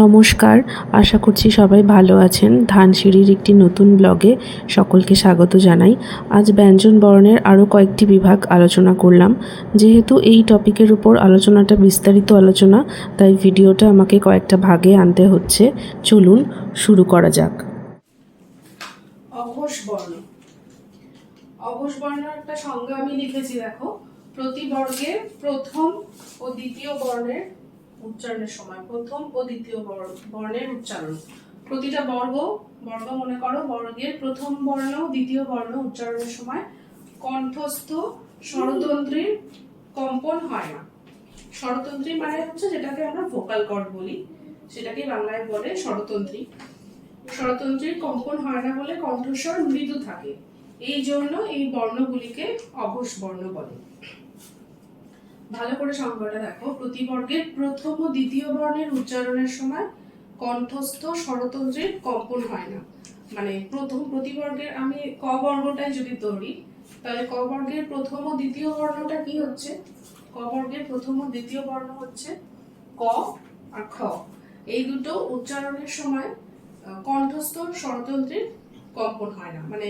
নমস্কার। আশা করছি সবাই ভালো আছেন। ধানসিঁড়ির একটি নতুন ব্লগে সকলকে স্বাগত জানাই। আজ ব্যঞ্জন বর্ণের আরও কয়েকটি বিভাগ আলোচনা করলাম। যেহেতু এই টপিকের উপর আলোচনাটা বিস্তারিত আলোচনা, তাই ভিডিওটা আমাকে কয়েকটা ভাগে আনতে হচ্ছে। চলুন শুরু করা যাক। অঘোষ বর্ণ। অঘোষ একটা সংজ্ঞা আমি লিখেছি, দেখো। প্রতি বর্গের প্রথম ও দ্বিতীয় বর্ণের উচ্চারণের সময়, প্রথম ও দ্বিতীয় বর্ণ- বর্ণের উচ্চারণ। প্রতিটা বর্গ বর্গ মনে করো, বর্গের প্রথম বর্ণ, দ্বিতীয় বর্ণ উচ্চারণের সময় কণ্ঠস্থ স্বরতন্ত্রীর কম্পন হয় না। স্বরতন্ত্রী মানে হচ্ছে যেটাকে আমরা ভোকাল কর্ড বলি সেটাকে বাংলায় বলে স্বরতন্ত্রী। স্বরতন্ত্রীর কম্পন হয় না বলে কণ্ঠস্বর মৃদু থাকে। এই জন্য এই বর্ণগুলিকে অঘোষ বর্ণ বলে। ভালো করে সংজ্ঞাটা দেখো। প্রতিবর্গের প্রথম ও দ্বিতীয় বর্ণের উচ্চারণের সময় কণ্ঠস্থ স্বরতন্ত্রের কম্পন হয় না। মানে প্রথম প্রতিবর্গের আমি ক বর্গটাই যদি ধরি, তাহলে ক বর্গের প্রথম ও দ্বিতীয় বর্ণটা কি হচ্ছে? ক বর্গের প্রথম ও দ্বিতীয় বর্ণ হচ্ছে ক আর খ। এই দুটো উচ্চারণের সময় কণ্ঠস্থ স্বরতন্ত্রের কম্পন হয় না। মানে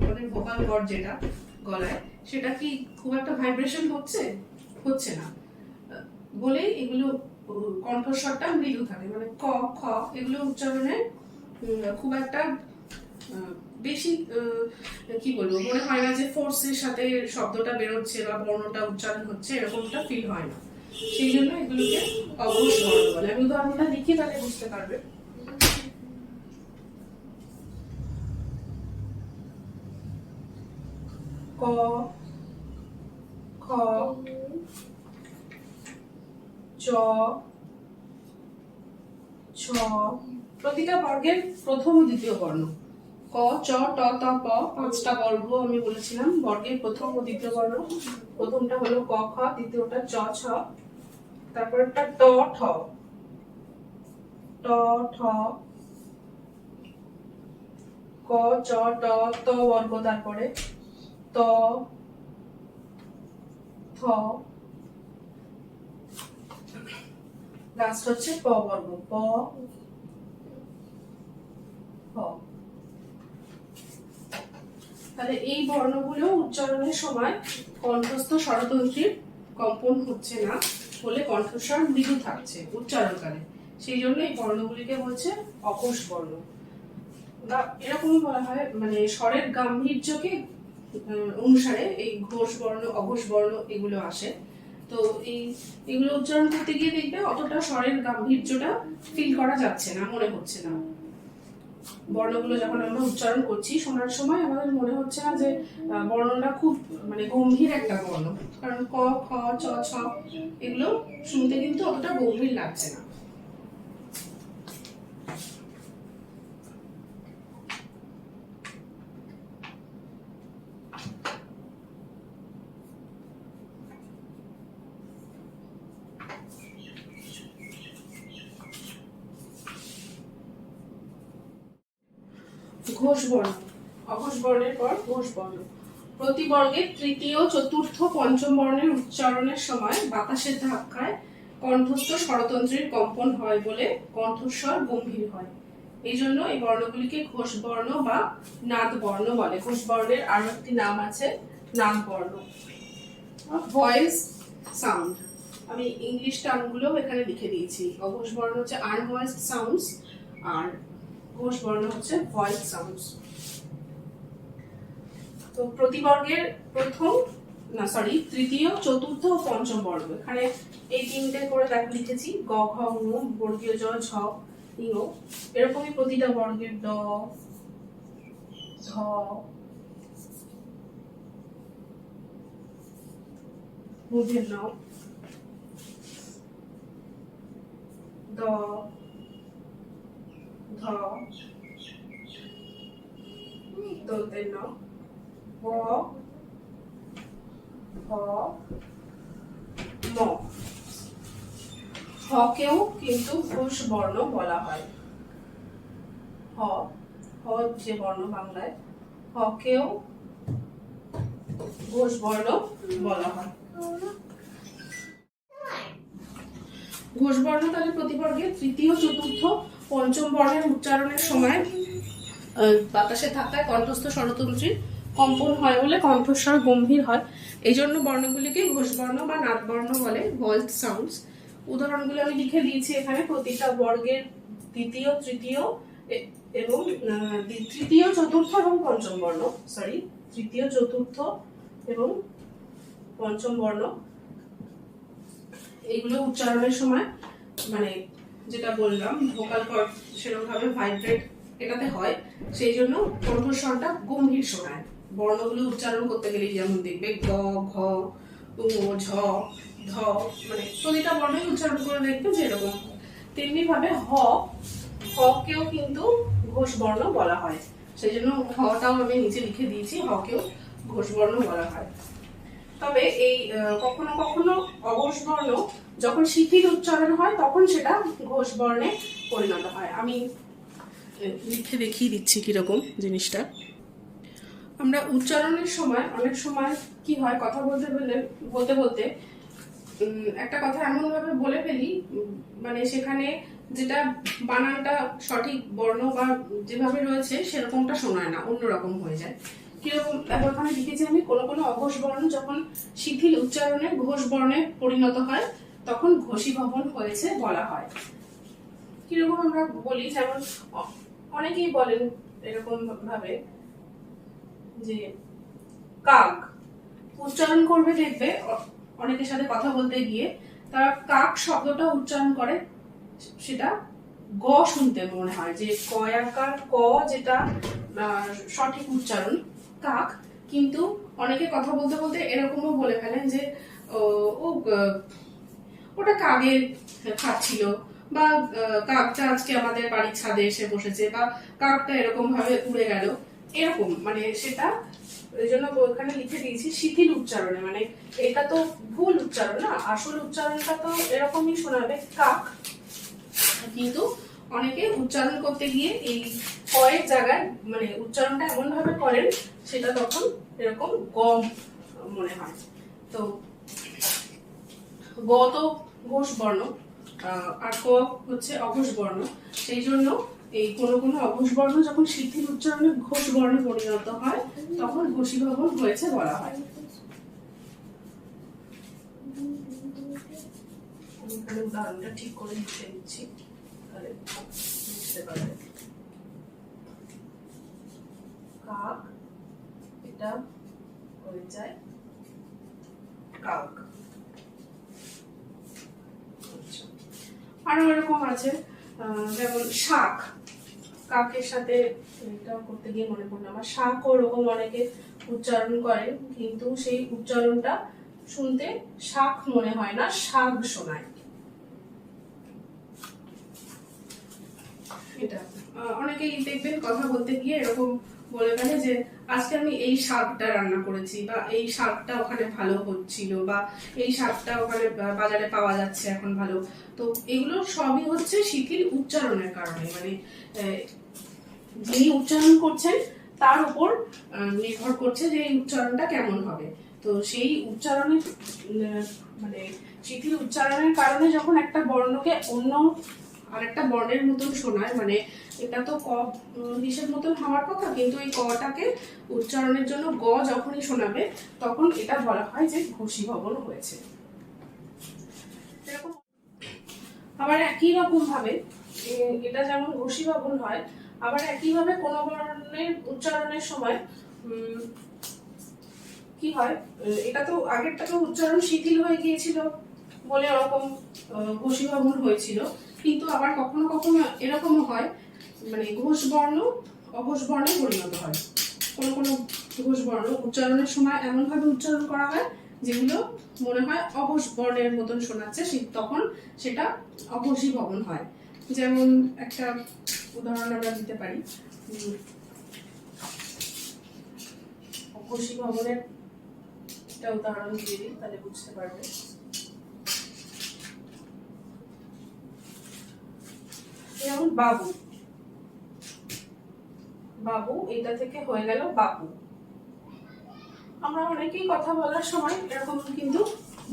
আমাদের ভোকাল কর্ড যেটা গলায়, সেটা কি খুব একটা ভাইব্রেশন হচ্ছে হচ্ছে না। বলে এগুলো কণ্ঠস্বরটা মৃদু থাকে। মানে ক, খ, এগুলো উচ্চারণে খুব একটা বেশি কি বলব, মনে হয় না যে ফোর্সের সাথে শব্দটা বেরোচ্ছে বা বর্ণটা উচ্চারণ হচ্ছে, এরকমটা ফিল হয় না। সেই জন্য এগুলোকে অবশ বর্ণ বলে। আমি উদাহরণটা লিখি তাহলে বুঝতে পারবে। ক, খ, চ, ছ। প্রতিটা বর্গের প্রথম ও দ্বিতীয় বর্ণ। ক, চ, ট, ত, প, পাঁচটা বর্গ আমি বলেছিলাম, বর্গের প্রথম ও দ্বিতীয় বর্ণ। প্রথমটা হলো ক, খ, দ্বিতীয়টা চ, ছ তারপরটা ট, ঠ। ট, ঠ। ক, চ, ট, ত বর্গ, তারপরে ত থ লাস্ট হচ্ছে প বর্গ প তাহলে এই বর্ণগুলো উচ্চারণের সময় কণ্ঠস্থ স্বরতন্ত্রীর কম্পন হচ্ছে না বলে কণ্ঠস্বর মৃদু থাকছে উচ্চারণকালে। সেই জন্য এই বর্ণগুলিকে বলছে অঘোষ বর্ণ। এরকমই বলা হয় মানে স্বরের গাম্ভীর্যকে অনুসারে এই ঘোষ বর্ণ, অঘোষ বর্ণ এগুলো আসে। তো এই, এগুলো উচ্চারণ করতে গিয়ে দেখবে অতটা স্বরের গাম্ভীর্যটা ফিল করা যাচ্ছে না, মনে হচ্ছে না। বর্ণগুলো যখন আমরা উচ্চারণ করছি, শোনার সময় আমাদের মনে হচ্ছে না যে বর্ণটা খুব মানে গম্ভীর একটা বর্ণ। কারণ ক, খ, চ, ছ, এগুলো শুনতে কিন্তু অতটা গম্ভীর লাগছে না। ঘোষ বর্ণ অঘোষ বর্ণের পর ঘোষ বর্ণ প্রতি বর্গের তৃতীয়, চতুর্থ, পঞ্চম বর্ণের উচ্চারণের সময় বাতাসের ধাক্কায় কণ্ঠস্থ স্বরতন্ত্রের কম্পন হয় বলে কণ্ঠস্বর গম্ভীর হয়। এই জন্য এই বর্ণগুলিকে ঘোষ বর্ণ বা নাদ বর্ণ বলে। ঘোষ বর্ণের আরও একটি নাম আছে নাদ বর্ণ ভয়েস সাউন্ড। আমি ইংলিশ টার্মগুলো এখানে লিখে দিয়েছি। অঘোষ বর্ণ হচ্ছে আনভয়েস সাউন্ডস আর ঘোষ বর্ণ হচ্ছে ভয়েস সাউন্ডস। তো প্রতিবর্গের প্রথম, না সরি তৃতীয়, চতুর্থ ও পঞ্চম বর্গ। এখানে এই তিনটে করে দেখ, লিখেছি। গ, ঘ, ঙ, বর্গীয় জ, ঝ ইঙ এরকমই প্রতিটা বর্গের ড ঝ। মূর্ধন্য দ ধ দন্তের ন ব ভ ম হকেও কিন্তু ঘোষ বর্ণ বলা হয় হ হ যে বর্ণ বাংলায় হকেও ঘোষ বর্ণ বলা হয় ঘোষ বর্ণ তাহলে প্রতিবর্গে তৃতীয়, চতুর্থ, পঞ্চম বর্ণের উচ্চারণের সময় বাতাসে থাকায় কণ্ঠস্থ স্বরতন্ত্রীর কম্পন হয় বলে কণ্ঠস্বর গম্ভীর হয়। এই জন্য বর্ণগুলিকে ঘোষ বর্ণ বা নাদ বর্ণ বলে ভয়েস সাউন্ডস। উদাহরণগুলো আমি লিখে দিয়েছি এখানে। প্রতিটা বর্গের দ্বিতীয়, তৃতীয় এবং তৃতীয়, চতুর্থ এবং পঞ্চম বর্ণ সরি তৃতীয়, চতুর্থ এবং পঞ্চম বর্ণ। এইগুলো উচ্চারণের সময় মানে যেটা বললাম ভোকাল কর্ড সেরকম ভাবে ভাইব্রেট এটাতে হয়, সেই জন্য কণ্ঠস্বরটা গম্ভীর শোনায়। বর্ণগুলো উচ্চারণ করতে গেলে যেমন দেখবে গ, ঘ ঝ, ধ মানে প্রতিটা বর্ণই উচ্চারণ করে দেখবে যে এরকম তেমনি ভাবে হ, হকেও কিন্তু ঘোষ বর্ণ বলা হয়। সেই জন্য হটাও আমি নিচে লিখে দিয়েছি, হকেও ঘোষ বর্ণ বলা হয়। তবে এই কখনো কখনো অঘোষ বর্ণ যখন শিথিল উচ্চারণ হয়, তখন সেটা ঘোষ বর্ণে পরিণত হয়। আমি লিখে দেখিয়ে দিচ্ছি কীরকম জিনিসটা। আমরা উচ্চারণের সময়, অনেক সময় কি হয়, কথা বলতে বলতে বলতে বলতে একটা কথা এমন ভাবে বলে ফেলি মানে সেখানে যেটা বানানটা সঠিক বর্ণ বা যেভাবে রয়েছে, সেরকমটা শোনায় না, অন্যরকম হয়ে যায়। কীরকম ওখানে লিখেছি আমি কোনো কোনো অঘোষ বর্ণ যখন শিথিল উচ্চারণে ঘোষ বর্ণে পরিণত হয়, তখন ঘোষী ভবন হয়েছে বলা হয়। কীরকম আমরা বলি? যেমন অনেকেই বলেন এরকম ভাবে যে কাক উচ্চারণ করবে দেখবে অনেকের সাথে কথা বলতে গিয়ে তারা কাক শব্দটা উচ্চারণ করে, সেটা গ শুনতে মনে হয়, যে কয়াকার ক যেটা সঠিক উচ্চারণ। কাক, কিন্তু অনেকে কথা বলতে বলতে এরকমও বলে ফেলেন যে, ও ওটা কাগে খাচ্ছিল বা কাকটা আজকে আমাদের বাড়ির ছাদে এসে বসেছে বা কাকটা এরকম ভাবে উড়ে গেল। এরকম মানে সেটা ওই জন্য ওখানে লিখে দিয়েছি শিথিল উচ্চারণে মানে এটা তো ভুল উচ্চারণ না, আসল উচ্চারণটা তো এরকমই শোনাবে কাক। কিন্তু অনেকে উচ্চারণ করতে গিয়ে এই কয়েক জায়গায় মানে উচ্চারণটা এমন ভাবে করেন সেটা তখন এরকম গম মনে হয়। তো গ তো ঘোষ বর্ণ আর ক হচ্ছে অঘোষ বর্ণ। সেই জন্য এই কোন কোন অঘোষ বর্ণ যখন শিথিল উচ্চারণে ঘোষ বর্ণে পরিণত হয়, তখন ঘোষী ভবন হয়েছে বলা হয়। উদাহরণটা ঠিক করে লিখে পারবে কাক এটা হয়ে যায় কাক। আচ্ছা। আরও এরকম আছে যেমন শাক। কাকের সাথে এটা করতে গিয়ে মনে পড়ল আমার। শাক ওরকম অনেকে উচ্চারণ করে, কিন্তু সেই উচ্চারণটা শুনতে শাক মনে হয় না, শাক শোনায়। এটা। অনেকেই দেখবেন কথা বলতে গিয়ে এরকম বলে ফেলে যে, আজকে আমি এই শাকটা রান্না করেছি, বা এই শাকটা ওখানে ভালো হচ্ছিল, বা এই শাকটা ওখানে বাজারে পাওয়া যাচ্ছে এখন ভালো। তো এগুলো সবই হচ্ছে শিথিল উচ্চারণের কারণে মানে যিনি উচ্চারণ করছেন, তার উপর নির্ভর করছে যে এই উচ্চারণটা কেমন হবে। তো সেই উচ্চারণের মানে শিথিল উচ্চারণের কারণে যখন একটা বর্ণকে অন্য আরেকটা বর্ণের মতন শোনায় মানে এটা তো ক হিসেব মতন হওয়ার কথা, কিন্তু এই কটাকে উচ্চারণের জন্য গ যখনই শোনাবে, তখন এটা বলা হয় যে ঘোষী ভবন হয়েছে আবার একই রকম ভাবে এটা যেমন ঘোষী ভবন হয়, আবার একই ভাবে কোনো বর্ণের উচ্চারণের সময় কি হয় এটা তো আগেরটা তো উচ্চারণ শিথিল হয়ে গিয়েছিল। বলে ওরকম আহ, ঘোষী ভবন হয়েছিল। কিন্তু আবার কখনো কখনো এরকমও হয় মানে ঘোষ বর্ণ অঘোষ বর্ণে পরিণত হয়। কোনো কোনো ঘোষ বর্ণ উচ্চারণের সময় এমনভাবে উচ্চারণ করা হয় যেগুলো মনে হয় অঘোষ বর্ণের মতন শোনাচ্ছে তখন সেটা অঘোষী ভবন হয়। যেমন একটা উদাহরণ আমরা দিতে পারি অঘোষী ভবনের একটা উদাহরণ দিয়ে দিই তাহলে বুঝতে পারবে। যেমন বাবু। বাবু, এটা থেকে হয়ে গেল বাপু। আমরা অনেকেই কথা বলার সময় এরকম কিন্তু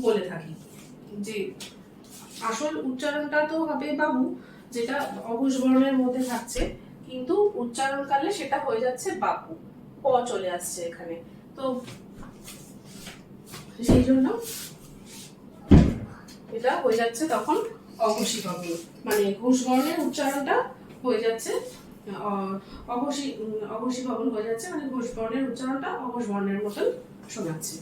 বলে থাকি যে আসল উচ্চারণটা তো হবে বাবু, যেটা বর্ণের মধ্যে থাকছে। কিন্তু উচ্চারণকালে সেটা হয়ে যাচ্ছে বাবু প চলে আসছে এখানে। তো সেই জন্য এটা হয়ে যাচ্ছে তখন অঘোষী ভবন মানে ঘোষ বর্ণের উচ্চারণটা হয়ে যাচ্ছে অঘোষী অঘোষী ভবন হয়ে যাচ্ছে মানে ঘোষ বর্ণের উচ্চারণটা অঘোষ বর্ণের মতন শোনাচ্ছে।